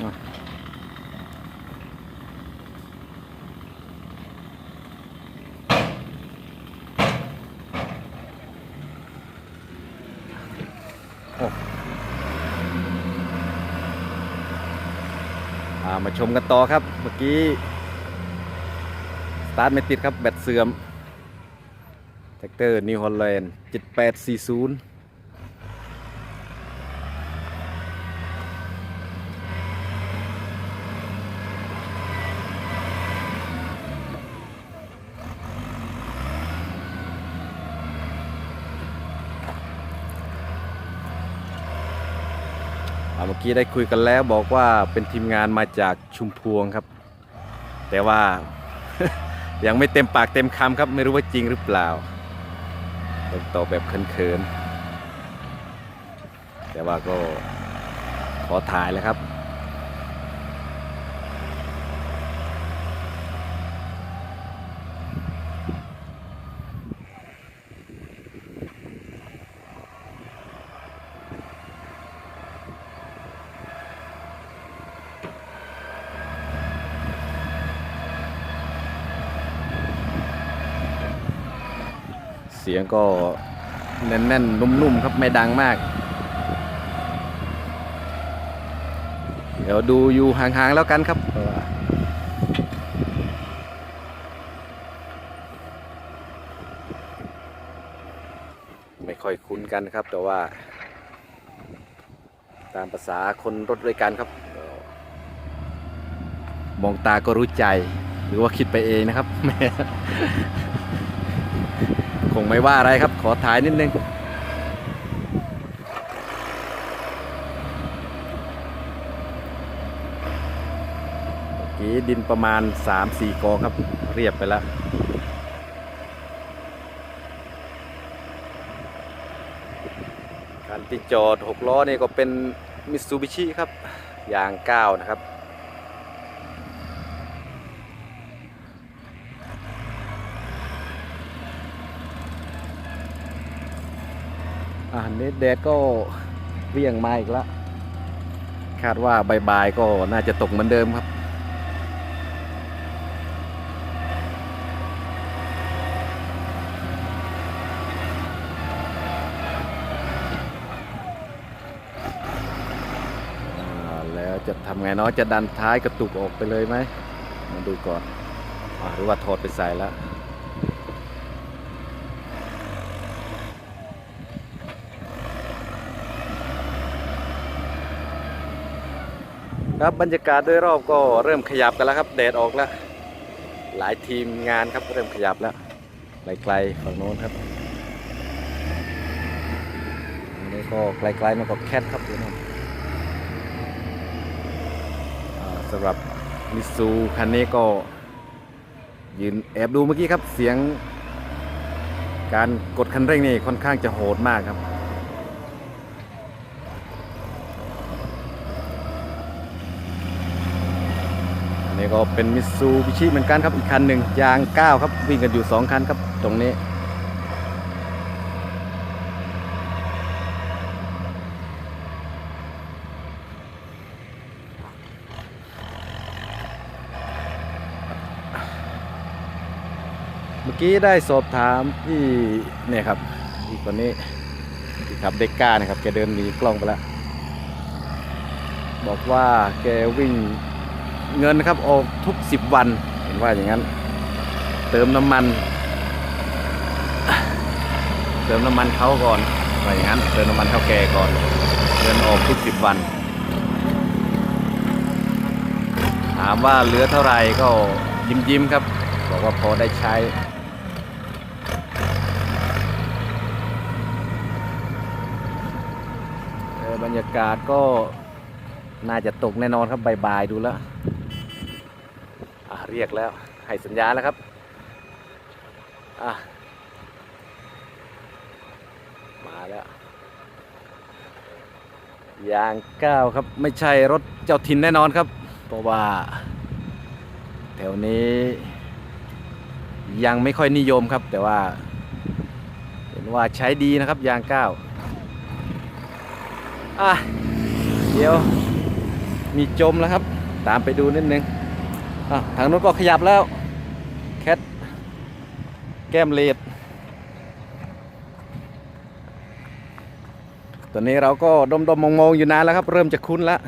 โอ้มาชมกันต่อครับ เมื่อกี้สตาร์ทไม่ติดครับ แบตเสื่อมแท็กเตอร์นิวฮอลแลนด์ 7840 เมื่อกี้ได้คุยกันแล้วบอกว่าเป็นทีมงานมาจากชุมพวงครับ แต่ว่า ยังไม่เต็มปากเต็มคำครับ ไม่รู้ว่าจริงหรือเปล่าต้องตอบแบบเขินๆแต่ว่าก็ขอถ่ายเลยครับ เสียงก็แน่นๆ นุ่มๆ ครับไม่ดังมาก เดี๋ยวดูอยู่ห่างๆ แล้วกันครับ ไม่ค่อยคุ้นกันครับ แต่ว่า ตามภาษาคนรถด้วยกันครับ มองตาก็รู้ใจ หรือว่าคิดไปเองนะครับ คงไม่ว่าอะไรครับ ขอถ่ายนิดนึงกี้ดินประมาณ 3-4 กองครับ เรียบไปแล้วการที่จอด 6 ล้อนี่ก็เป็นมิตซูบิชิครับ ยาง 9 นะครับ อ่าเน็ตแดดก็เวี่ยงมาอีกแล้วคาดว่าบ่ายๆก็น่าจะตกเหมือนเดิมครับ แล้วจะทำไงเนาะจะดันท้ายกระตุกออกไปเลยไหม มาดูก่อนอหรือว่าถอดไปใส่แล้ว ครับบรรยากาศโดยรอบก็เริ่มขยับกันแล้วครับแดดออกแล้ว หลายทีมงานครับเริ่มขยับแล้วไกลๆฝั่งโน้นครับอันนี้ก็ไกลๆมันก็แคทครับดูนะอ่าสำหรับมิซูคันนี้ก็ยืนแอบดูเมื่อกี้ครับเสียงการกดคันเร่งนี่ค่อนข้างจะโหดมากครับ นี้ก็เป็นมิซูบิชิเหมือนกันครับอีกคันหนึ่งยาง9ครับวิ่งกันอยู่2คันครับตรงนี้เมื่อกี้ได้สอบถามที่เนี่ยครับอีกคนนี้ที่ขับเด็กก้านะครับแกเดินหนีกล้องไปแล้วบอกว่าแกวิ่ง เงินนะครับออกทุกสิบวันเห็นว่าอย่างนั้น เติมน้ำมัน เติมน้ำมันเขาก่อนว่าอย่างนั้นเติมน้ำมันเขาแก่ก่อน เงินออกทุกสิบวัน ถามว่าเหลือเท่าไหร่ก็ยิ้มยิ้มครับ บอกว่าพอได้ใช้บรรยากาศก็น่าจะตกแน่นอนครับบ่ายๆดูแล้ว เรียกแล้ว ให้สัญญาณแล้วครับมาแล้วยางก้าวครับไม่ใช่รถเจ้าถิ่นแน่นอนครับ เพราะว่าแถวนี้ ยังไม่ค่อยนิยมครับ แต่ว่า เห็นว่าใช้ดีนะครับยางก้าวอะเดี๋ยวมีจมแล้วครับ ตามไปดูนิดนึงอะ ทางนู้นก็ขยับแล้วแคทแก้มเลดตอนนี้เราก็ดมดมมองมองๆอยู่นานแล้วครับ เริ่มจะคุ้นแล้ว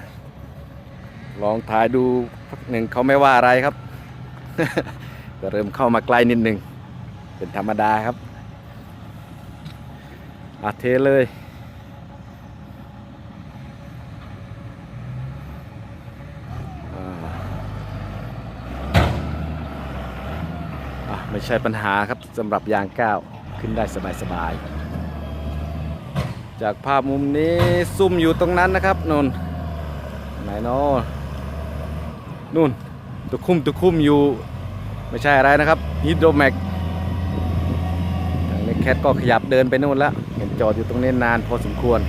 ลองถ่ายดูพักหนึ่งเขาไม่ว่าอะไรครับก็เริ่มเข้ามาใกล้นิดหนึ่งเป็นธรรมดาครับอาเทเลยอ่าอะไม่ ใช่ปัญหาครับสำหรับยางก้าวขึ้นได้สบายๆ จากภาพมุมนี้ซุ่มอยู่ตรงนั้นนะครับนนไหนเนาะนู่นตะคุ่มตะคุ่มอยู่ไม่ใช่อะไรนะครับฮิดโดแม็กทางนี้แคทก็ขยับเดินไปนู่นแล้ว เห็นจอดอยู่ตรงนี้นานพอสมควร